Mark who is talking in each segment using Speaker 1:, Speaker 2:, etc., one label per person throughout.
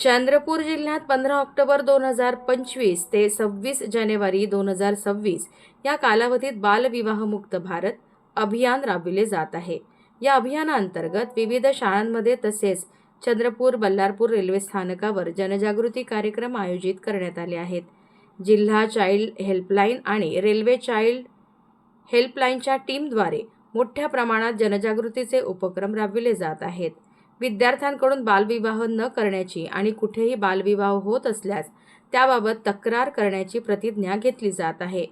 Speaker 1: चंद्रपूर जिल्ह्यात पंधरा ऑक्टोबर दोन हजार पंचवीस ते सव्वीस जानेवारी दोन हजार सव्वीस या कालावधीत बालविवाहमुक्त भारत अभियान राबविले जात आहे. या अभियानाअंतर्गत विविध शाळांमध्ये तसेच चंद्रपूर बल्लारपूर रेल्वे स्थानकावर जनजागृती कार्यक्रम आयोजित करण्यात आले आहेत. जिल्हा चाइल्ड हेल्पलाईन आणि रेल्वे चाइल्ड हेल्पलाईनच्या टीमद्वारे मोठ्या प्रमाणात जनजागृतीचे उपक्रम राबविले जात आहेत. विद्यार्थ्यांकडून बालविवाह न करण्याची आणि कुठेही बालविवाह होत असल्यास त्याबाबत तक्रार करण्याची प्रतिज्ञा घेतली जात आहे.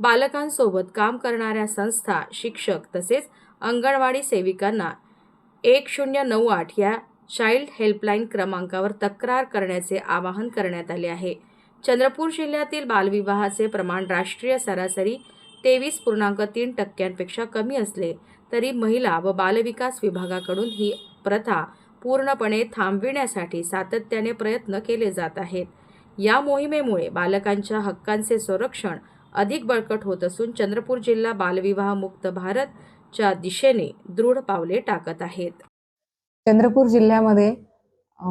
Speaker 1: बालकांसोबत काम करणाऱ्या संस्था शिक्षक तसेच अंगणवाडी सेविकांना एक शून्य नऊ आठ या चाइल्ड हेल्पलाईन क्रमांकावर तक्रार करण्याचे आवाहन करण्यात आले आहे. चंद्रपूर जिल्ह्यातील बालविवाहाचे प्रमाण राष्ट्रीय सरासरी तेवीस पूर्णांक तीन टक्क्यांपेक्षा कमी असले तरी महिला व बालविकास विभागाकडून ही प्रथा पूर्णपणे थांबविण्यासाठी सातत्याने प्रयत्न केले जात आहेत. या मोहिमेमुळे बालकांच्या हक्कांचे संरक्षण अधिक बळकट होत असून चंद्रपूर जिल्हा बालविवाहमुक्त भारतच्या दिशेने दृढ पावले टाकत आहेत.
Speaker 2: चंद्रपूर जिल्ह्यामध्ये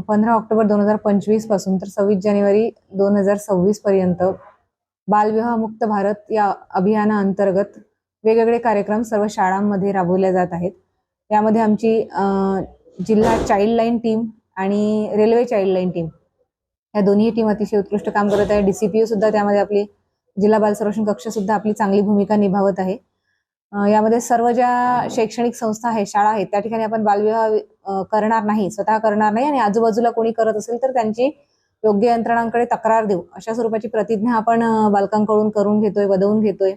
Speaker 2: पंधरा ऑक्टोबर दोन हजार पंचवीसपासून तर सव्वीस जानेवारी दोन हजार सव्वीस पर्यंत बालविवाहमुक्त भारत या अभियानाअंतर्गत वेगवेगळे कार्यक्रम सर्व शाळांमध्ये राबवले जात आहेत. यामध्ये आमची जिल्हा चाइल्ड लाईन टीम आणि रेल्वे चाइल्ड लाईन टीम. या दोन्ही टीम अतिशय उत्कृष्ट काम करत आहे. डीसीपीओ सुद्धा त्यामध्ये आपली जिल्हा बाल संरक्षण कक्ष सुद्धा आपली चांगली भूमिका निभावत आहे. यामध्ये सर्व ज्या शैक्षणिक संस्था आहेत शाळा आहेत त्या ठिकाणी आपण बालविवाह करणार नाही स्वतः करणार नाही आणि आजूबाजूला कोणी करत असेल तर त्यांची योग्य यंत्रणांकडे तक्रार देऊ अशा स्वरूपाची प्रतिज्ञा आपण बालकांकडून करून घेतोय बदवून घेतोय.